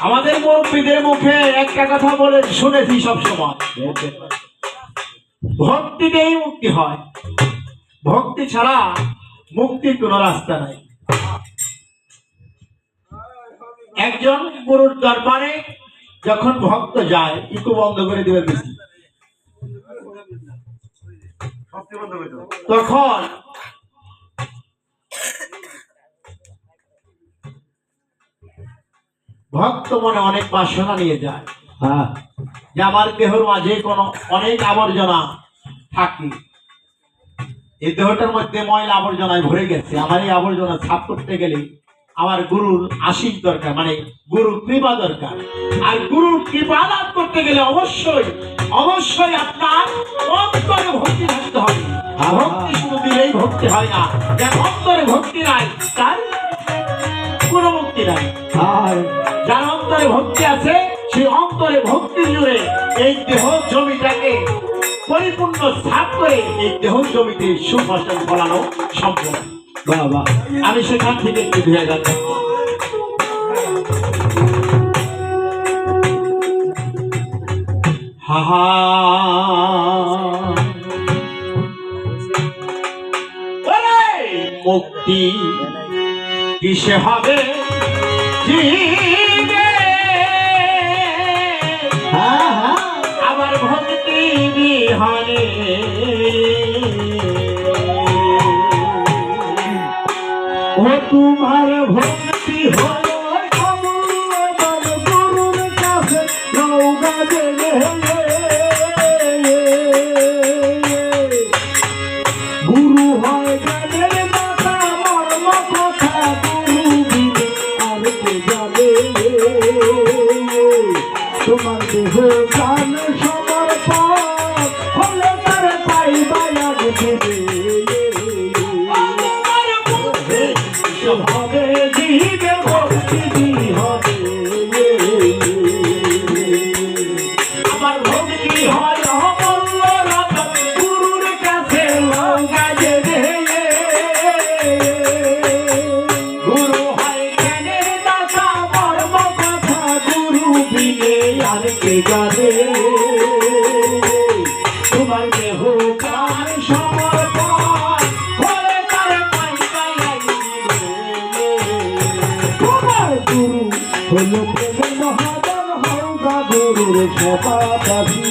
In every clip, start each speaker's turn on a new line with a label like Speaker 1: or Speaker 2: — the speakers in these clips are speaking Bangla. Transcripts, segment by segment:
Speaker 1: আমাদের মুরব্বীদের মুখে একটা কথা বলে শুনেছি সবসময়। ভক্তিতেই মুক্তি হয়। ভক্তি ছাড়া মুক্তির কোনো রাস্তা নাই। একজন গুরুর দরবারে যখন ভক্ত যায় ইকো বন্ধ করে দিবে। তখন ভক্ত মনে অনেক বাসনা নিয়ে যায়।
Speaker 2: হ্যাঁ।
Speaker 1: যে আমার দেহর মাঝে কোনো অনেক আবর্জনা থাকে। এই দেহটার মধ্যে ময়লা আবর্জনায় ভরে গেছে। আমার এই আবর্জনা সাফ করতে গেলে আমার গুরুর আশীষ দরকার মানে গুরুর কৃপা দরকার। আর গুরুর কৃপা লাভ করতে গেলে অবশ্যই অবশ্যই আপনার অন্তরে ভক্তি থাকতে হবে। আর ভক্তি শুধু দিলেই ভক্তি হয় না যার অন্তরে ভক্তি নাই তার মুক্তি নাই
Speaker 2: আর
Speaker 1: যার অন্তরে ভক্তি আছে, সেই অন্তরে ভক্তি জুড়ে এই দেহ জমিটাকে পরিপূর্ণ সাফ করে এই দেহ জমিতে সুফসল ফলানো সম্ভব।
Speaker 2: বাবা,
Speaker 1: আমি সেখান থেকে একটু ধুয়ে যাচ্ছি হা হা মুক্তি কিসে হবে? আবার ভক্তি বিহানে
Speaker 2: ও তোমার ভক্তি হলো আমার গুরুর কাছে নৌকা দেবে তোমার দেহ গান সমর্পণ হলে তার পাইবা দেবে
Speaker 1: আর তোমার দেহ কার সমর্পণ হলে তার পাই পাই
Speaker 2: তোমার গুরু হলো প্রেম মহাজন হৌগা গুরুর সপাদাসী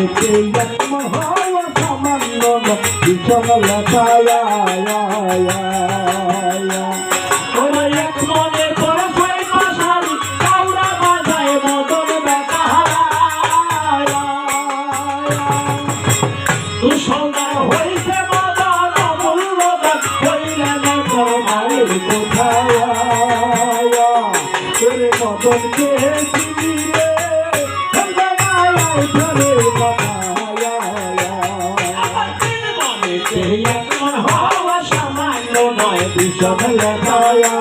Speaker 2: মনেতে এক মহায়া সামান্য ভীষণ লতায়া
Speaker 1: ওরে এক মনে নয়
Speaker 2: ভীষণ লতায়া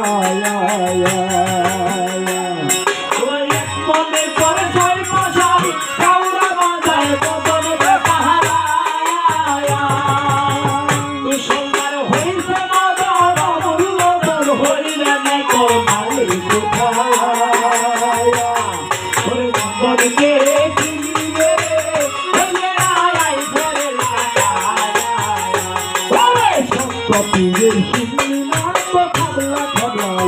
Speaker 1: ওই এক মনে করে ছয় পাশারি কাউরা বাজায় মদন বেকাহারা সুন্দর হইছে মদন অমূল্য দান হইলে না তোমার ওরে